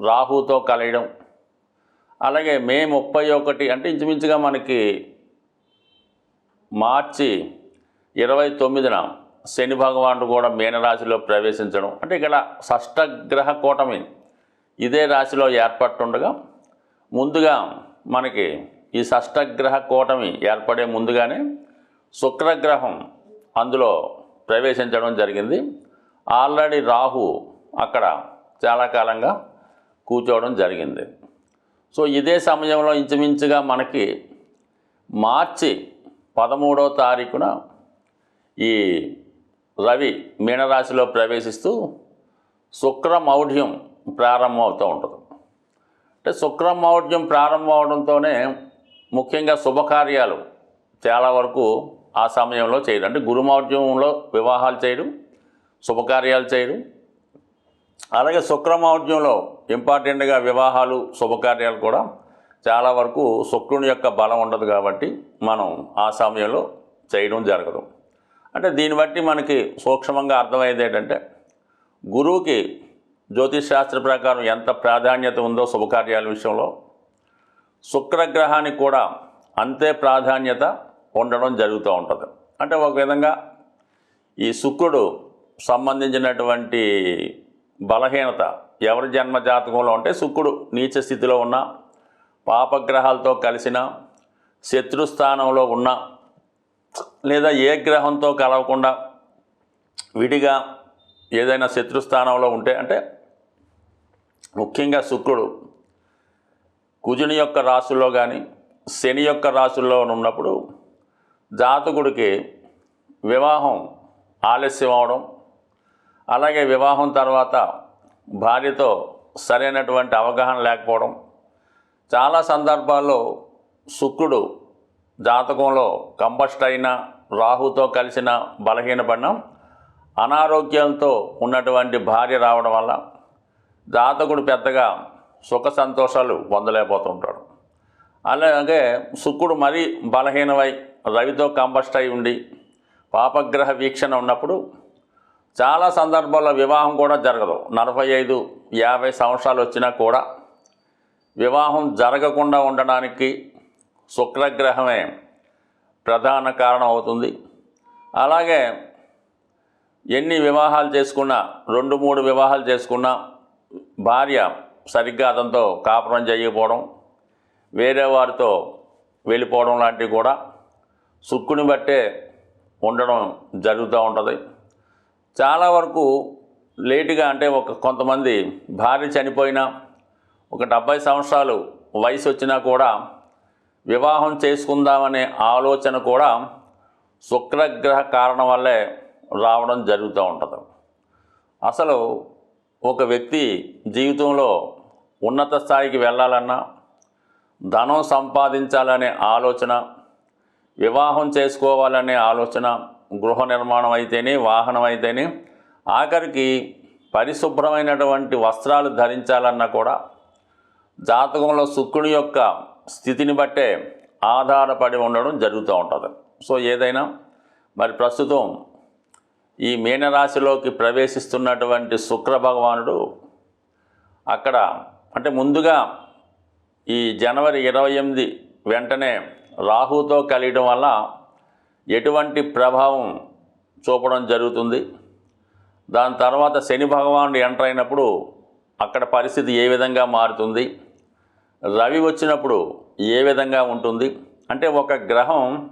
రాహుతో కలయడం. అలాగే మే ముప్పై ఒకటి అంటే ఇంచుమించుగా మనకి మార్చి ఇరవై తొమ్మిదిన శని భగవానుడు కూడా మీనరాశిలో ప్రవేశించడం. అంటే ఇక్కడ షష్టగ్రహ కూటమి ఇదే రాశిలో ఏర్పట్టుండగా ముందుగా మనకి ఈ షష్టగ్రహ కూటమి ఏర్పడే ముందుగానే శుక్రగ్రహం అందులో ప్రవేశించడం జరిగింది. ఆల్రెడీ రాహు అక్కడ చాలా కాలంగా కూర్చోవడం జరిగింది. సో ఇదే సమయంలో ఇంచుమించుగా మనకి మార్చి పదమూడో తారీఖున ఈ రవి మీనరాశిలో ప్రవేశిస్తూ శుక్రమౌఢ్యం ప్రారంభం అవుతూ ఉంటుంది. అంటే శుక్రమౌఢ్యం ప్రారంభం అవడంతోనే ముఖ్యంగా శుభకార్యాలు చాలా వరకు ఆ సమయంలో చేయడం అంటే గురుమౌఢ్యంలో వివాహాలు చేయడం శుభకార్యాలు చేయడం అలాగే శుక్రమౌర్యంలో ఇంపార్టెంట్గా వివాహాలు శుభకార్యాలు కూడా చాలా వరకు శుక్రుని యొక్క బలం ఉండదు కాబట్టి మనం ఆ సమయంలో చేయడం జరగదు. అంటే దీన్ని బట్టి మనకి సూక్ష్మంగా అర్థమయ్యేది ఏంటంటే గురువుకి జ్యోతిష్ శాస్త్ర ప్రకారం ఎంత ప్రాధాన్యత ఉందో శుభకార్యాల విషయంలో శుక్రగ్రహానికి కూడా అంతే ప్రాధాన్యత ఉండడం జరుగుతూ ఉంటుంది. అంటే ఒక విధంగా ఈ శుక్రుడు సంబంధించినటువంటి బలహీనత. ఎవరి జన్మ జాతకంలో ఉంటే శుక్రుడు నీచ స్థితిలో ఉన్న పాపగ్రహాలతో కలిసిన శత్రుస్థానంలో ఉన్న లేదా ఏ గ్రహంతో కలవకుండా విడిగా ఏదైనా శత్రుస్థానంలో ఉంటే అంటే ముఖ్యంగా శుక్రుడు కుజుని యొక్క రాశుల్లో కానీ శని యొక్క రాశుల్లో ఉన్నప్పుడు జాతకుడికి వివాహం ఆలస్యం అవడం అలాగే వివాహం తర్వాత భార్యతో సరైనటువంటి అవగాహన లేకపోవడం. చాలా సందర్భాల్లో శుక్రుడు జాతకంలో కంబస్ట్ అయిన రాహుతో కలిసిన బలహీనపడిన అనారోగ్యంతో ఉన్నటువంటి భార్య రావడం వల్ల జాతకుడు పెద్దగా సుఖ సంతోషాలు పొందలేకపోతుంటాడు. అలాగే శుక్రుడు మరీ బలహీనమై రవితో కంబస్ట్ అయి ఉండి పాపగ్రహ వీక్షణ ఉన్నప్పుడు చాలా సందర్భాల్లో వివాహం కూడా జరగదు. నలభై ఐదు యాభై సంవత్సరాలు వచ్చినా కూడా వివాహం జరగకుండా ఉండడానికి శుక్రగ్రహమే ప్రధాన కారణం అవుతుంది. అలాగే ఎన్ని వివాహాలు చేసుకున్నా రెండు మూడు వివాహాలు చేసుకున్నా భార్య సరిగ్గా అతనితో కాపురం చేయకపోవడం వేరే వారితో వెళ్ళిపోవడం లాంటివి కూడా సుక్కుని బట్టే ఉండడం జరుగుతూ ఉంటుంది. చాలా వరకు లేటుగా అంటే ఒక కొంతమంది భార్య చనిపోయినా ఒక డెబ్బై సంవత్సరాలు వయసు వచ్చినా కూడా వివాహం చేసుకుందామనే ఆలోచన కూడా శుక్రగ్రహ కారణం వల్లే రావడం జరుగుతూ ఉంటుంది. అసలు ఒక వ్యక్తి జీవితంలో ఉన్నత స్థాయికి వెళ్ళాలన్నా ధనం సంపాదించాలనే ఆలోచన వివాహం చేసుకోవాలనే ఆలోచన గృహ నిర్మాణం అయితేనే వాహనం అయితేనే ఆఖరికి పరిశుభ్రమైనటువంటి వస్త్రాలు ధరించాలన్నా కూడా జాతకంలో శుక్రుని యొక్క స్థితిని బట్టే ఆధారపడి ఉండడం జరుగుతూ ఉంటుంది. సో ఏదైనా మరి ప్రస్తుతం ఈ మీనరాశిలోకి ప్రవేశిస్తున్నటువంటి శుక్ర భగవానుడు అక్కడ అంటే ముందుగా ఈ జనవరి ఇరవై ఎనిమిది వెంటనే రాహుతో కలియడం వల్ల ఎటువంటి ప్రభావం చూపడం జరుగుతుంది? దాని తర్వాత శని భగవానుడు ఎంటర్ అయినప్పుడు అక్కడ పరిస్థితి ఏ విధంగా మారుతుంది? రవి వచ్చినప్పుడు ఏ విధంగా ఉంటుంది? అంటే ఒక గ్రహం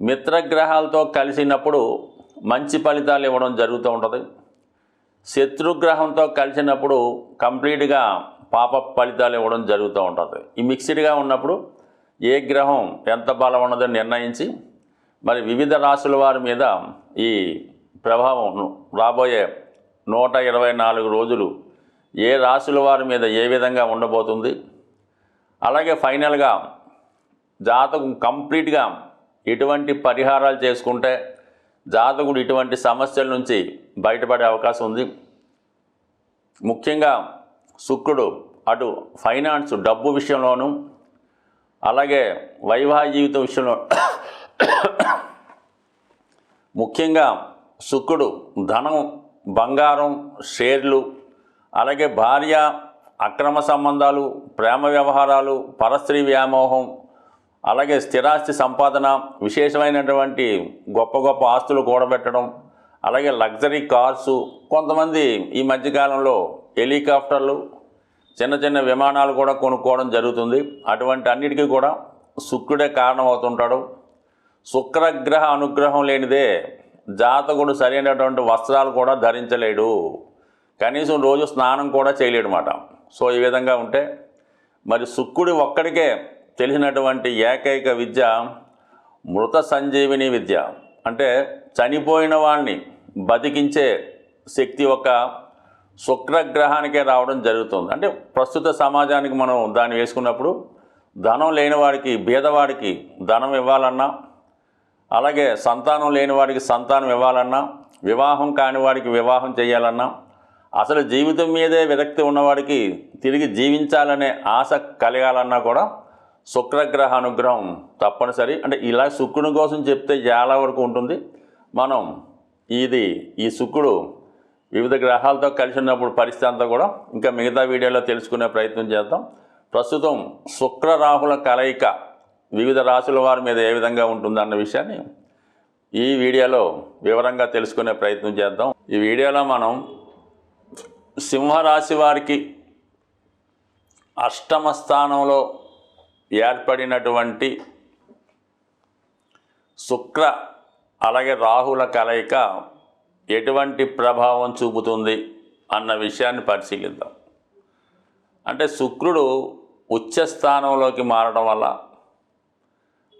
మిత్రగ్రహాలతో కలిసినప్పుడు మంచి ఫలితాలు ఇవ్వడం జరుగుతూ ఉంటుంది. శత్రుగ్రహంతో కలిసినప్పుడు కంప్లీట్గా పాప ఫలితాలు ఇవ్వడం జరుగుతూ ఉంటుంది. ఈ మిక్స్డ్గా ఉన్నప్పుడు ఏ గ్రహం ఎంత బలం ఉన్నదని నిర్ణయించి మరి వివిధ రాశుల వారి మీద ఈ ప్రభావం రాబోయే నూట ఇరవై నాలుగు రోజులు ఏ రాశుల వారి మీద ఏ విధంగా ఉండబోతుంది? అలాగే ఫైనల్గా జాతకం కంప్లీట్గా ఎటువంటి పరిహారాలు చేసుకుంటే జాతకుడు ఇటువంటి సమస్యల నుంచి బయటపడే అవకాశం ఉంది. ముఖ్యంగా శుక్రుడు అటు ఫైనాన్స్ డబ్బు విషయంలోనూ అలాగే వైవాహిక జీవితం విషయంలో ముఖ్యంగా శుక్రుడు ధనం బంగారం షేర్లు అలాగే భార్య అక్రమ సంబంధాలు ప్రేమ వ్యవహారాలు పరస్త్రీ వ్యామోహం అలాగే స్థిరాస్తి సంపాదన విశేషమైనటువంటి గొప్ప గొప్ప ఆస్తులు కూడబెట్టడం అలాగే లగ్జరీ కార్సు కొంతమంది ఈ మధ్యకాలంలో హెలికాప్టర్లు చిన్న చిన్న విమానాలు కూడా కొనుక్కోవడం జరుగుతుంది. అటువంటి అన్నిటికీ కూడా శుక్రుడే కారణం అవుతుంటాడు శుక్రగ్రహ అనుగ్రహం లేనిదే జాతకుడు సరైనటువంటి వస్త్రాలు కూడా ధరించలేడు. కనీసం రోజు స్నానం కూడా చేయలేడు సో ఈ విధంగా ఉంటే మరి శుక్రుడి ఒక్కడికే తెలిసినటువంటి ఏకైక విద్య మృత సంజీవిని విద్య. అంటే చనిపోయిన వాడిని బతికించే శక్తి ఒక శుక్రగ్రహానికే రావడం జరుగుతుంది. అంటే ప్రస్తుత సమాజానికి మనం దాన్ని వేసుకున్నప్పుడు ధనం లేని వాడికి బీదవాడికి ధనం ఇవ్వాలన్నా అలాగే సంతానం లేని వాడికి సంతానం ఇవ్వాలన్నా వివాహం కాని వాడికి వివాహం చేయాలన్నా అసలు జీవితం మీదే విరక్తి ఉన్నవాడికి తిరిగి జీవించాలనే ఆశ కలగాలన్నా కూడా శుక్రగ్రహ అనుగ్రహం తప్పనిసరి. అంటే ఇలా శుక్రుని కోసం చెప్తే చాలా వరకు ఉంటుంది. మనం ఇది ఈ శుక్రుడు వివిధ గ్రహాలతో కలిసి ఉన్నప్పుడు పరిస్థితి అంతా కూడా ఇంకా మిగతా వీడియోలో తెలుసుకునే ప్రయత్నం చేద్దాం. ప్రస్తుతం శుక్ర రాహుల కలయిక వివిధ రాశుల వారి మీద ఏ విధంగా ఉంటుందన్న విషయాన్ని ఈ వీడియోలో వివరంగా తెలుసుకునే ప్రయత్నం చేద్దాం. ఈ వీడియోలో మనం సింహరాశి వారికి అష్టమ స్థానంలో ఏర్పడినటువంటి శుక్ర అలాగే రాహుల కలయిక ఎటువంటి ప్రభావం చూపుతుంది అన్న విషయాన్ని పరిశీలిద్దాం. అంటే శుక్రుడు ఉచ్చ స్థానంలోకి మారడం వల్ల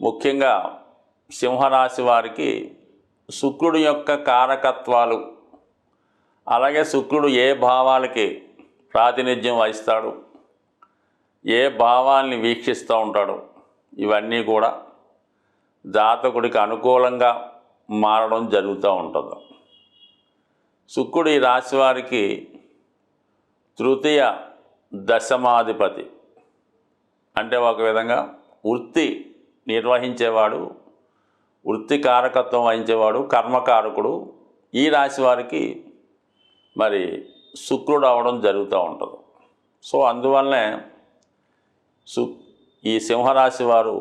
ముఖ్యంగా సింహరాశి వారికి శుక్రుడి యొక్క కారకత్వాలు అలాగే శుక్రుడు ఏ భావాలకి ప్రాతినిధ్యం వహిస్తాడు ఏ భావాల్ని వీక్షిస్తూ ఉంటాడు ఇవన్నీ కూడా జాతకుడికి అనుకూలంగా మారడం జరుగుతూ ఉంటుంది. శుక్రుడు ఈ రాశి వారికి తృతీయ దశమాధిపతి. అంటే ఒక విధంగా వృత్తి నిర్వహించేవాడు వృత్తి కారకత్వం వహించేవాడు కర్మకారకుడు ఈ రాశి వారికి మరి శుక్రుడు అవడం జరుగుతూ ఉంటుంది. సో అందువల్లనే సు ఈ సింహరాశి వారు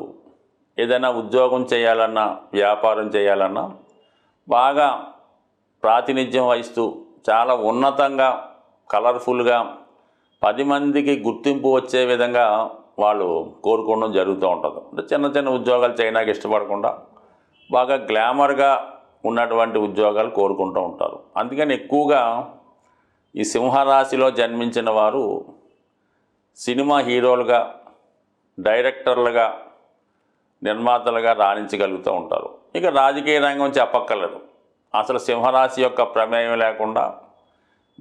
ఏదైనా ఉద్యోగం చేయాలన్నా వ్యాపారం చేయాలన్నా బాగా ప్రాతినిధ్యం వహిస్తూ చాలా ఉన్నతంగా కలర్ఫుల్గా పది మందికి గుర్తింపు వచ్చే విధంగా వాళ్ళు కోరుకోవడం జరుగుతూ ఉంటుంది. అంటే చిన్న చిన్న ఉద్యోగాలు చేయడానికి ఇష్టపడకుండా బాగా గ్లామర్గా ఉన్నటువంటి ఉద్యోగాలు కోరుకుంటూ ఉంటారు. అందుకని ఎక్కువగా ఈ సింహరాశిలో జన్మించిన వారు సినిమా హీరోలుగా డైరెక్టర్లుగా నిర్మాతలుగా రాణించగలుగుతూ ఉంటారు. ఇక రాజకీయ రంగం చెప్పక్కర్లేదు. అసలు సింహరాశి యొక్క ప్రమేయం లేకుండా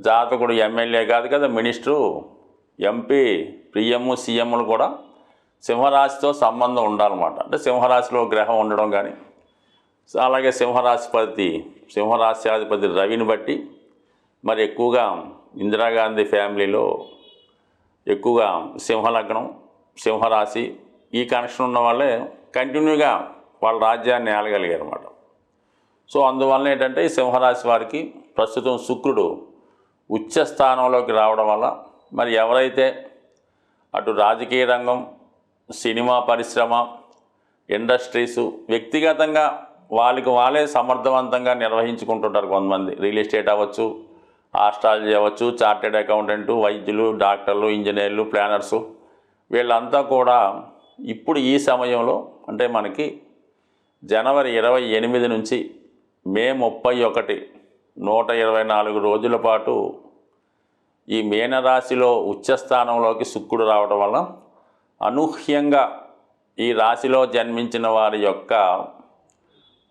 జాతకుడు ఎమ్మెల్యే కాదు కదా మినిస్టరు ఎంపీ పిఎం సీఎంలు కూడా సింహరాశితో సంబంధం ఉండాలన్నమాట. అంటే సింహరాశిలో గ్రహం ఉండడం కానీ అలాగే సింహరాశిపతి సింహరాశ్యాధిపతి రవిని బట్టి మరి ఎక్కువగా ఇందిరాగాంధీ ఫ్యామిలీలో ఎక్కువగా సింహలగ్నం సింహరాశి ఈ కనెక్షన్ ఉన్న వాళ్ళే కంటిన్యూగా వాళ్ళ రాజ్యాన్ని ఏలగలిగారు అనమాట సో అందువల్ల ఏంటంటే ఈ సింహరాశి వారికి ప్రస్తుతం శుక్రుడు ఉచ్చ స్థానంలోకి రావడం వల్ల మరి ఎవరైతే అటు రాజకీయ రంగం సినిమా పరిశ్రమ ఇండస్ట్రీసు వ్యక్తిగతంగా వాళ్ళకి వాళ్ళే సమర్థవంతంగా నిర్వహించుకుంటుంటారు కొంతమంది. రియల్ ఎస్టేట్ అవ్వచ్చు ఆస్ట్రాలజీ అవ్వచ్చు చార్టెడ్ అకౌంటెంట్ వైద్యులు డాక్టర్లు ఇంజనీర్లు ప్లానర్సు. వీళ్ళంతా కూడా ఇప్పుడు ఈ సమయంలో అంటే మనకి జనవరి ఇరవై ఎనిమిది నుంచి మే ముప్పై ఒకటి నూట ఇరవై నాలుగు రోజుల పాటు ఈ మీనరాశిలో ఉచ్చస్థానంలోకి శుక్రుడు రావడం వలన అనూహ్యంగా ఈ రాశిలో జన్మించిన వారి యొక్క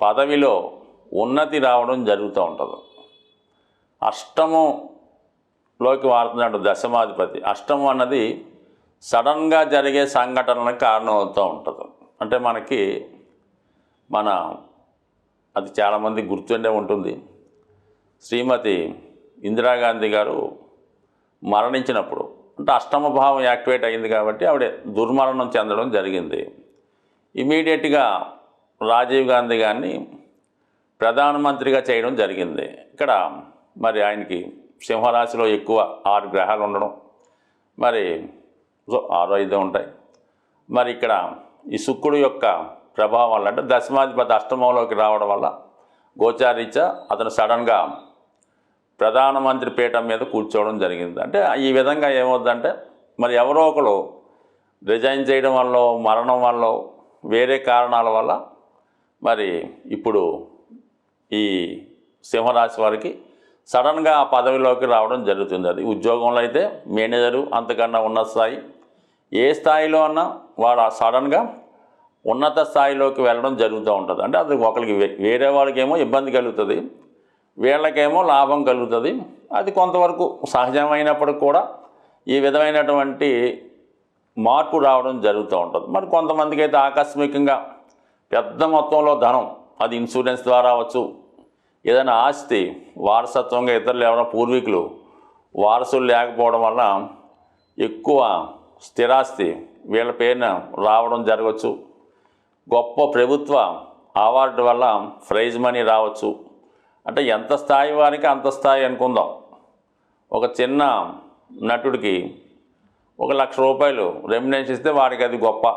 పదవిలో ఉన్నతి రావడం జరుగుతూ ఉంటుంది. అష్టమంలోకి వాడుతున్నాడు దశమాధిపతి. అష్టమం అన్నది సడన్గా జరిగే సంఘటనలకు కారణమవుతూ ఉంటుంది. అంటే మనకి మన అది చాలామంది గుర్తుండే ఉంటుంది. శ్రీమతి ఇందిరాగాంధీ గారు మరణించినప్పుడు. అంటే అష్టమ భావం యాక్టివేట్ అయింది కాబట్టి ఆవిడ దుర్మరణం చెందడం జరిగింది. ఇమీడియట్గా రాజీవ్ గాంధీ గారిని ప్రధానమంత్రిగా చేయడం జరిగింది. ఇక్కడ మరి ఆయనకి సింహరాశిలో ఎక్కువ ఆరు గ్రహాలు ఉండడం మరి సో ఆరు ఐదు ఉంటాయి. మరి ఇక్కడ ఈ శుక్రుడు యొక్క ప్రభావం వల్ల అంటే దశమాధిపతి అష్టమంలోకి రావడం వల్ల గోచారీత్యా అతను సడన్గా ప్రధానమంత్రి పీఠం మీద కూర్చోవడం జరిగింది. అంటే ఈ విధంగా ఏమవుద్దంటే మరి ఎవరో ఒకరు రిజైన్ చేయడం వల్ల మరణం వల్ల వేరే కారణాల వల్ల మరి ఇప్పుడు ఈ సింహరాశి వారికి సడన్గా ఆ పదవిలోకి రావడం జరుగుతుంది. అది ఉద్యోగంలో అయితే మేనేజరు అంతకన్నా ఉన్నత స్థాయి ఏ స్థాయిలో అన్నా వాడు సడన్గా ఉన్నత స్థాయిలోకి వెళ్ళడం జరుగుతూ ఉంటుంది. అంటే అది ఒకరికి వే- వేరే వాళ్ళకేమో ఇబ్బంది కలుగుతుంది. వీళ్ళకేమో లాభం కలుగుతుంది. అది కొంతవరకు సహజమైనప్పటికి కూడా ఈ విధమైనటువంటి మార్పు రావడం జరుగుతూ ఉంటుంది. మరి కొంతమందికి అయితే ఆకస్మికంగా పెద్ద మొత్తంలో ధనం అది ఇన్సూరెన్స్ ద్వారా అవ్వచ్చు ఏదైనా ఆస్తి వారసత్వంగా ఇతరులు ఎవరైనా పూర్వీకులు వారసులు లేకపోవడం వల్ల ఎక్కువ స్థిరాస్తి వీళ్ళ పేరున రావడం జరగవచ్చు. గొప్ప ప్రభుత్వ అవార్డు వల్ల ప్రైజ్ మనీ రావచ్చు. అంటే ఎంత స్థాయి వారికి అంత స్థాయి అనుకుందాం. ఒక చిన్న నటుడికి ఒక లక్ష రూపాయలు రెమినెన్స్ ఇస్తే వారికి అది గొప్ప.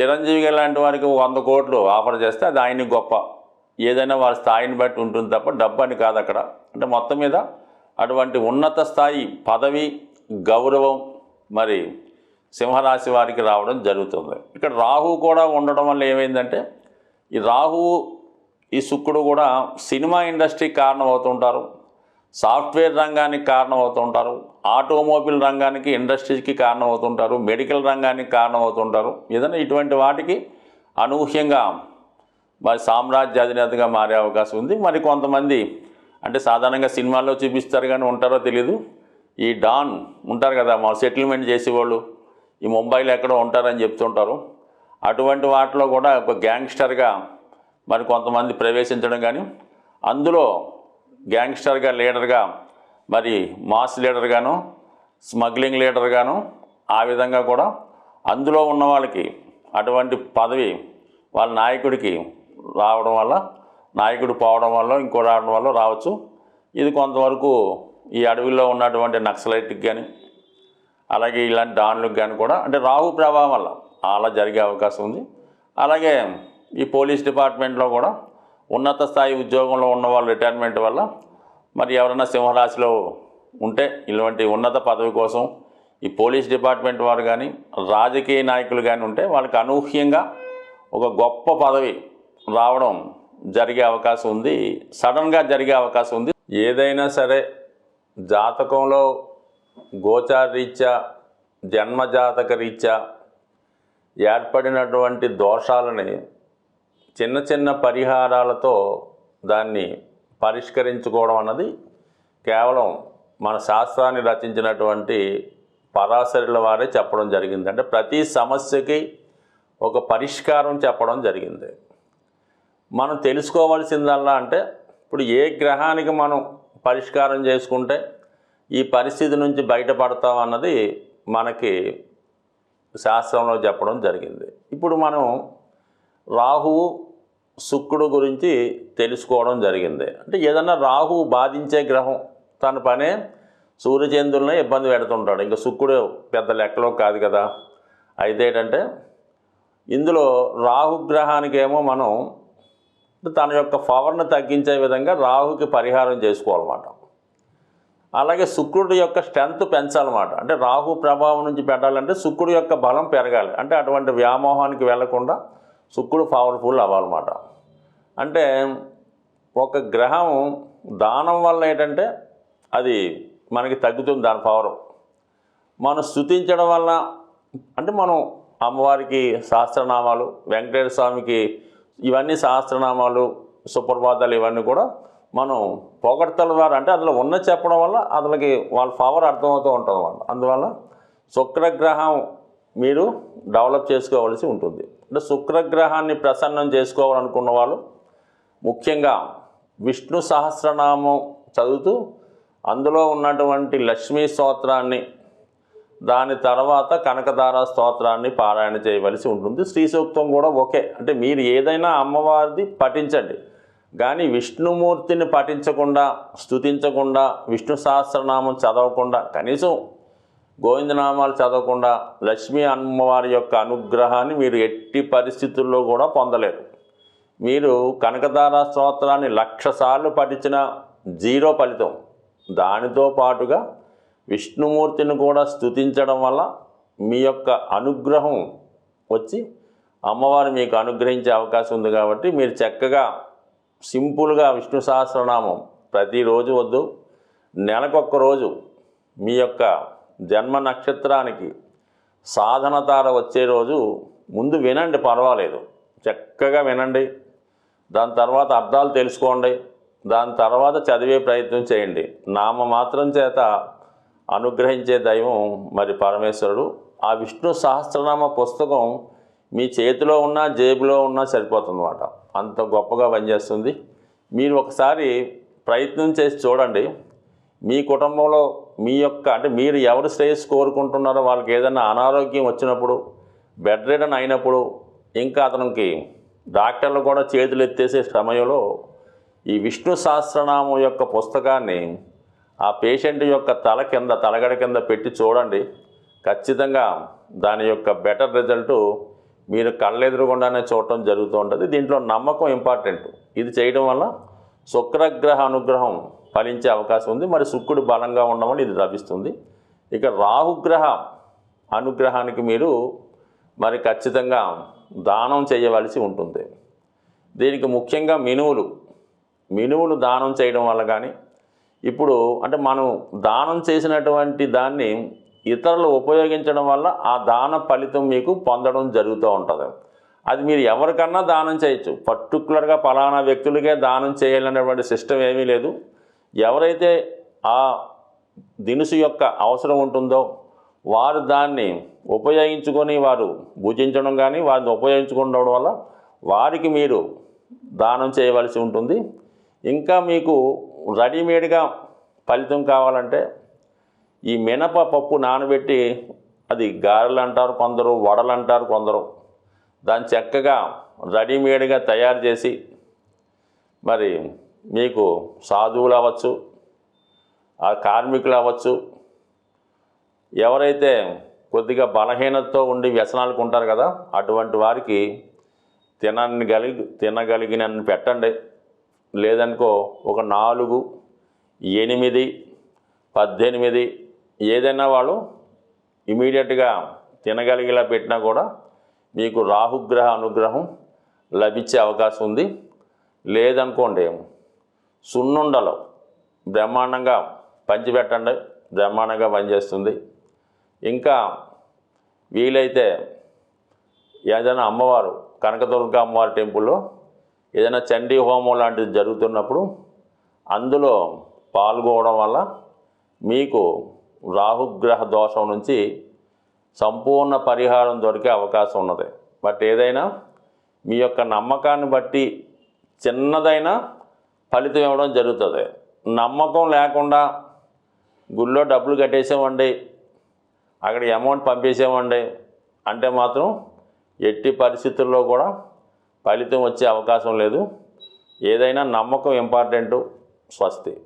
చిరంజీవి గారు లాంటి వారికి వంద కోట్లు ఆఫర్ చేస్తే అది ఆయనకి గొప్ప. ఏదైనా వారి స్థాయిని బట్టి ఉంటుంది తప్ప డబ్బు అని కాదు అక్కడ. అంటే మొత్తం మీద అటువంటి ఉన్నత స్థాయి పదవి గౌరవం మరి సింహరాశి వారికి రావడం జరుగుతుంది. ఇక్కడ రాహు కూడా ఉండడం వల్ల ఏమైందంటే ఈ రాహువు ఈ శుక్రుడు కూడా సినిమా ఇండస్ట్రీకి కారణం అవుతుంటారు సాఫ్ట్వేర్ రంగానికి కారణం అవుతుంటారు ఆటోమొబైల్ రంగానికి ఇండస్ట్రీకి కారణం అవుతుంటారు మెడికల్ రంగానికి కారణం అవుతుంటారు ఏదైనా ఇటువంటి వాటికి అనూహ్యంగా మరి సామ్రాజ్య అధినేతగా మారే అవకాశం ఉంది. మరి కొంతమంది అంటే సాధారణంగా సినిమాల్లో చూపిస్తారు కానీ ఉంటారో తెలియదు ఈ డాన్ ఉంటారు కదా మా సెటిల్మెంట్ చేసేవాళ్ళు. ఈ ముంబైలో ఎక్కడో ఉంటారని చెప్తుంటారు. అటువంటి వాటిలో కూడా ఒక గ్యాంగ్స్టర్గా మరి కొంతమంది ప్రవేశించడం కానీ అందులో గ్యాంగ్స్టర్గా లీడర్గా మరి మాస్ లీడర్గాను స్మగ్లింగ్ లీడర్గాను ఆ విధంగా కూడా అందులో ఉన్న వాళ్ళకి అటువంటి పదవి వాళ్ళ నాయకుడికి రావడం వల్ల నాయకుడు పోవడం వల్ల ఇంకో రావడం వల్ల రావచ్చు. ఇది కొంతవరకు ఈ అడవిలో ఉన్నటువంటి నక్సలైట్కి కానీ అలాగే ఇలాంటి డాన్లకు కానీ కూడా అంటే రాహు ప్రభావం వల్ల అలా జరిగే అవకాశం ఉంది. అలాగే ఈ పోలీస్ డిపార్ట్మెంట్లో కూడా ఉన్నత స్థాయి ఉద్యోగంలో ఉన్న వాళ్ళు రిటైర్మెంట్ వల్ల మరి ఎవరైనా సింహరాశిలో ఉంటే ఇలాంటి ఉన్నత పదవి కోసం ఈ పోలీస్ డిపార్ట్మెంట్ వారు కానీ రాజకీయ నాయకులు కానీ ఉంటే వాళ్ళకి అనూహ్యంగా ఒక గొప్ప పదవి రావడం జరిగే అవకాశం ఉంది. సడన్గా జరిగే అవకాశం ఉంది. ఏదైనా సరే జాతకంలో గోచార రీత్యా జన్మజాతక రీత్యా ఏర్పడినటువంటి దోషాలని చిన్న చిన్న పరిహారాలతో దాన్ని పరిష్కరించుకోవడం అన్నది కేవలం మన శాస్త్రాన్ని రచించినటువంటి పరాశరుల వారే చెప్పడం జరిగింది. అంటే ప్రతి సమస్యకి ఒక పరిష్కారం చెప్పడం జరిగింది. మనం తెలుసుకోవాల్సిందల్లా అంటే ఇప్పుడు ఏ గ్రహానికి మనం పరిష్కారం చేసుకుంటే ఈ పరిస్థితి నుంచి బయటపడతాం అన్నది మనకి శాస్త్రంలో చెప్పడం జరిగింది. ఇప్పుడు మనం రాహువు శుక్రుడు గురించి తెలుసుకోవడం జరిగింది. అంటే ఏదన్నా రాహు బాధించే గ్రహం తన పనే సూర్యచంద్రులనే ఇబ్బంది పెడుతుంటాడు. ఇంకా శుక్రుడు పెద్ద లెక్కలో కాదు కదా. అయితే ఏంటంటే ఇందులో రాహుగ్రహానికేమో మనం తన యొక్క పవర్ను తగ్గించే విధంగా రాహుకి పరిహారం చేసుకోవాలన్నమాట. అలాగే శుక్రుడి యొక్క స్ట్రెంత్ పెంచాలన్నమాట. అంటే రాహు ప్రభావం నుంచి పెట్టాలంటే శుక్రుడి యొక్క బలం పెరగాలి. అంటే అటువంటి వ్యామోహానికి వెళ్ళకుండా శుక్రుడు పవర్ఫుల్ అవ్వాలన్నమాట. అంటే ఒక గ్రహం దానం వల్ల ఏంటంటే అది మనకి తగ్గుతుంది దాని పవర్ మనం స్థుతించడం వల్ల అంటే మనం అమ్మవారికి సహస్రనామాలు వెంకటేశ్వర స్వామికి ఇవన్నీ సహస్రనామాలు సుప్రభాతాలు ఇవన్నీ కూడా మనం పొగడతల ద్వారా అంటే అందులో ఉన్న చెప్పడం వల్ల అతనికి వాళ్ళ పవర్ అర్థమవుతూ ఉంటుంది అన్నమాట అందువల్ల శుక్రగ్రహం మీరు డెవలప్ చేసుకోవాల్సి ఉంటుంది. అంటే శుక్రగ్రహాన్ని ప్రసన్నం చేసుకోవాలనుకున్న వాళ్ళు ముఖ్యంగా విష్ణు సహస్రనామం చదువుతూ అందులో ఉన్నటువంటి లక్ష్మీ స్తోత్రాన్ని దాని తర్వాత కనకదార స్తోత్రాన్ని పారాయణ చేయవలసి ఉంటుంది. శ్రీ సూక్తం కూడా ఓకే అంటే మీరు ఏదైనా అమ్మవారిది పఠించండి. కానీ విష్ణుమూర్తిని పఠించకుండా స్తుతించకుండా విష్ణు సహస్రనామం చదవకుండా కనీసం గోవిందనామాలు చదవకుండా లక్ష్మీ అమ్మవారి యొక్క అనుగ్రహాన్ని మీరు ఎట్టి పరిస్థితుల్లో కూడా పొందలేరు. మీరు కనకదార స్తోత్రాన్ని లక్ష సార్లు పఠించిన జీరో ఫలితం. దానితో పాటుగా విష్ణుమూర్తిని కూడా స్తుతించడం వల్ల మీ యొక్క అనుగ్రహం వచ్చి అమ్మవారు మీకు అనుగ్రహించే అవకాశం ఉంది కాబట్టి మీరు చక్కగా సింపుల్గా విష్ణు సహస్రనామం ప్రతిరోజు వద్దు. నెలకొక్క రోజు మీ యొక్క జన్మ నక్షత్రానికి సాధనతార వచ్చే రోజు ముందు వినండి పర్వాలేదు. చక్కగా వినండి. దాని తర్వాత అర్థాలు తెలుసుకోండి. దాని తర్వాత చదివే ప్రయత్నం చేయండి. నామ మాత్రం చేత అనుగ్రహించే దైవం మరి పరమేశ్వరుడు. ఆ విష్ణు సహస్రనామ పుస్తకం మీ చేతిలో ఉన్నా జేబులో ఉన్నా సరిపోతుందన్నమాట. అంత గొప్పగా పనిచేస్తుంది. మీరు ఒకసారి ప్రయత్నం చేసి చూడండి. మీ కుటుంబంలో మీ యొక్క అంటే మీరు ఎవరు శ్రేయస్ కోరుకుంటున్నారో వాళ్ళకి ఏదైనా అనారోగ్యం వచ్చినప్పుడు బెడ్ రిడన్ అయినప్పుడు ఇంకా అతనికి డాక్టర్లు కూడా చేతులు ఎత్తేసే సమయంలో ఈ విష్ణు సహస్రనామం యొక్క పుస్తకాన్ని ఆ పేషెంట్ యొక్క తల కింద తలగడ కింద పెట్టి చూడండి. ఖచ్చితంగా దాని యొక్క బెటర్ రిజల్ట్ మీరు కళ్ళెదురుగుండానే చూడటం జరుగుతూ ఉంటుంది. దీంట్లో నమ్మకం ఇంపార్టెంట్. ఇది చేయడం వల్ల శుక్రగ్రహ అనుగ్రహం ఫలించే అవకాశం ఉంది. మరి శుక్రుడు బలంగా ఉండడం వల్ల ఇది లభిస్తుంది. ఇక రాహుగ్రహ అనుగ్రహానికి మీరు మరి ఖచ్చితంగా దానం చేయవలసి ఉంటుంది. దీనికి ముఖ్యంగా మినువులు మినువులు దానం చేయడం వల్ల కానీ ఇప్పుడు అంటే మనం దానం చేసినటువంటి దాన్ని ఇతరులు ఉపయోగించడం వల్ల ఆ దాన ఫలితం మీకు పొందడం జరుగుతూ ఉంటుంది. అది మీరు ఎవరికన్నా దానం చేయొచ్చు. పర్టికులర్గా ఫలానా వ్యక్తులకే దానం చేయాలనేటువంటి సిస్టమ్ ఏమీ లేదు. ఎవరైతే ఆ దినుసు యొక్క అవసరం ఉంటుందో వారు దాన్ని ఉపయోగించుకొని వారు భుజించడం కానీ వారిని ఉపయోగించుకుండడం వల్ల వారికి మీరు దానం చేయవలసి ఉంటుంది. ఇంకా మీకు రెడీమేడ్గా ఫలితం కావాలంటే ఈ మినప పప్పు నానబెట్టి అది గారెలు అంటారు కొందరు వడలు అంటారు కొందరు. దాన్ని చక్కగా రెడీమేడ్గా తయారు చేసి మరి మీకు సాధువులు అవ్వచ్చు ఆ కార్మికులు అవ్వచ్చు ఎవరైతే కొద్దిగా బలహీనతతో ఉండి వ్యసనాలకు ఉంటారు కదా అటువంటి వారికి తినని కలిగి తినగలిగినన్ని పెట్టండి. లేదనుకో ఒక నాలుగు ఎనిమిది పద్దెనిమిది ఏదైనా వాళ్ళు ఇమీడియట్గా తినగలిగేలా పెట్టినా కూడా మీకు రాహుగ్రహ అనుగ్రహం లభించే అవకాశం ఉంది. లేదనుకోండి సున్నుండలు. బ్రహ్మాండంగా పంచిపెట్టండి. బ్రహ్మాండంగా పనిచేస్తుంది. ఇంకా వీలైతే ఏదైనా అమ్మవారు కనకదుర్గ అమ్మవారి టెంపుల్లో ఏదైనా చండీ హోమం లాంటిది జరుగుతున్నప్పుడు అందులో పాల్గొనడం వల్ల మీకు రాహుగ్రహ దోషం నుంచి సంపూర్ణ పరిహారం దొరికే అవకాశం ఉన్నది. బట్ ఏదైనా మీ యొక్క నమ్మకాన్ని బట్టి చిన్నదైనా ఫలితం ఇవ్వడం జరుగుతుంది. నమ్మకం లేకుండా గుళ్ళో డబ్బులు కట్టేసామండి అక్కడ అమౌంట్ పంపేసామండి అంటే మాత్రం ఎట్టి పరిస్థితుల్లో కూడా ఫలితం వచ్చే అవకాశం లేదు. ఏదైనా నమ్మకం ఇంపార్టెంటు స్వస్తి.